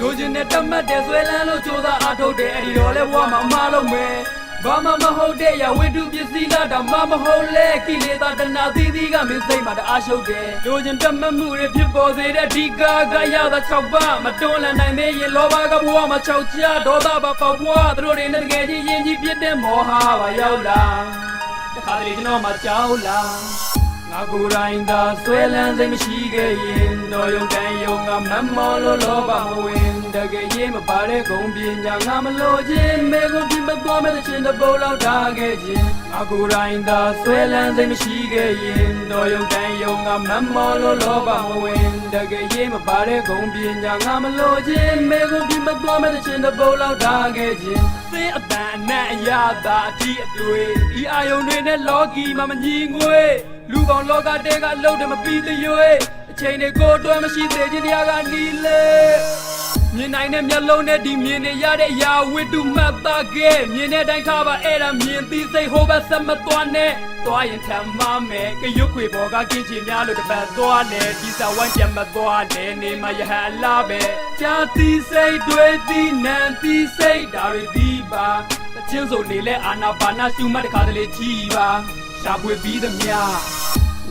လိုချင်တဲ့တတ်မှတ်တဲ့ဆွဲလန်းလို့ကြိုးစားအားထုတ်တယ်အဲ့ဒီတော့လဲဘဝမှာအမှားလုံးမယ်ဘာမှမဟုတ်တဲ့ရဝိတုပစ္စည်းလားဒါမှမဟုတ်လဲကိလေသာတဏှာသီးသီးကမင်းစိတ်မှာတအားရှုပ်တယ်လိုချင်တတ်မှတ်မှုတွေဖြစ်ပေါ်စေတဲ့ဒီကာကရတာ၆ပါးမတွန်းလှန်နိုင်သေးရင်လောဘကဘဝမှာ၆ချာဒေါသပါပေါက်ပွားသူတို့တွေနဲ့တကယ်ချင်းယဉ်ကြီးဖြစ်တဲ့မောဟပါရောက်လာတခါတလေကျွန်တော်မှကြောက်လာ ငါကိုယ်တိုင်သာဆွဲလန်းစိတ်မရှိခဲ့ရင်တော့ယုံတန်ယုံငါမမောလို့လောဘမဝင်တကယ်ရေးမပါတဲ့ဂုံပညာငါမလို့ခြင်းမေကိုပြမသွားမဲ့ချင်းတပုတ်လောက်ထားခဲ့ခြင်းငါကိုယ်တိုင်သာဆွဲလန်းစိတ်မရှိခဲ့ရင်တော့ယုံတန်ယုံငါမမောလို့လောဘမဝင်တကယ်ရေးမပါတဲ့ဂုံပညာငါမလို့ခြင်းမေကိုပြမသွားမဲ့ချင်းတပုတ်လောက်ထားခဲ့ခြင်းသင်အတန်အနက်အရသာအတိအတွေ့ဤအာယုန်တွေနဲ့လောကီမှာမညီငွေ လူပေါင်းလောကတဲကလှုပ်တယ်မပြီးသေးရွေအချိန်တွေကိုတွဲမရှိသေးခြင်းတရားကနီလေမြင်နိုင်တဲ့မျက်လုံးနဲ့ဒီမြင်နေရတဲ့အရာဝိတုမှတ်သားခဲ့မြင်တဲ့အတိုင်းထားပါအဲ့ဒါမြင်သိစိတ်ဟိုဘက်ဆက်မသွားနဲ့သွားရင်ထမ်းမမယ်ကရွတ်ခွေပေါ်ကကင်းချင်များလို့တပတ်သွားတယ်ဒီစာဝိုင်းပြန်မသွားတယ်နေမရဟအလားပဲကြာတိစိတ်တွေတိနံတိစိတ်ဒါတွေဒီပါတချင်းစုံနေလဲအာနာပါနာရှုမှတ်တခါတလေကြည်ပါရှာဖွေပြီးသမျှ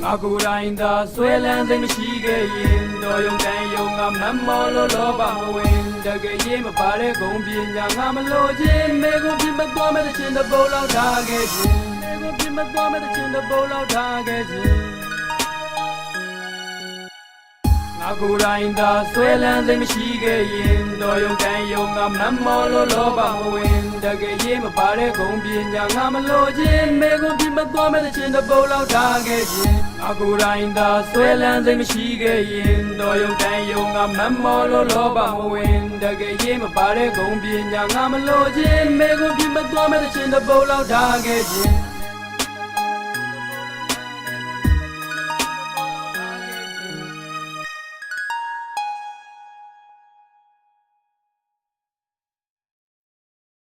ငါကိုယ်တိုင်သာဆွဲလန်းစိတ်မရှိခဲ့ရင်တော့ယုံတန်ယုံငါမမောလို့လောဘမဝင်တကယ်ရေးမပါတဲ့ဂုံပညာငါမလို့ခြင်းမေကိုပြမသွားမဲ့တဲ့ချင်းတပုတ်လောက်ထားခဲ့ခြင်းမေကိုပြမသွားမဲ့တဲ့ချင်းတပုတ်လောက်ထားခဲ့ခြင်း ငါကိုယ်တိုင်သာဆွဲလန်းစိတ်မရှိခဲ့ရင်တော့ယုံတန်ယုံငါမမောလို့လောဘမဝင်တကယ်ရေးမပါတဲ့ဂုံပညာငါမလို့ခြင်းမေကိုပြမသွားမဲ့တဲ့ချင်းတပုတ်လောက်ထားခဲ့ခြင်းငါကိုယ်တိုင်သာဆွဲလန်းစိတ်မရှိခဲ့ရင်တော့ယုံတန်ယုံငါမမောလို့လောဘမဝင်တကယ်ရေးမပါတဲ့ဂုံပညာငါမလို့ခြင်းမေကိုပြမသွားမဲ့တဲ့ချင်းတပုတ်လောက်ထားခဲ့ခြင်း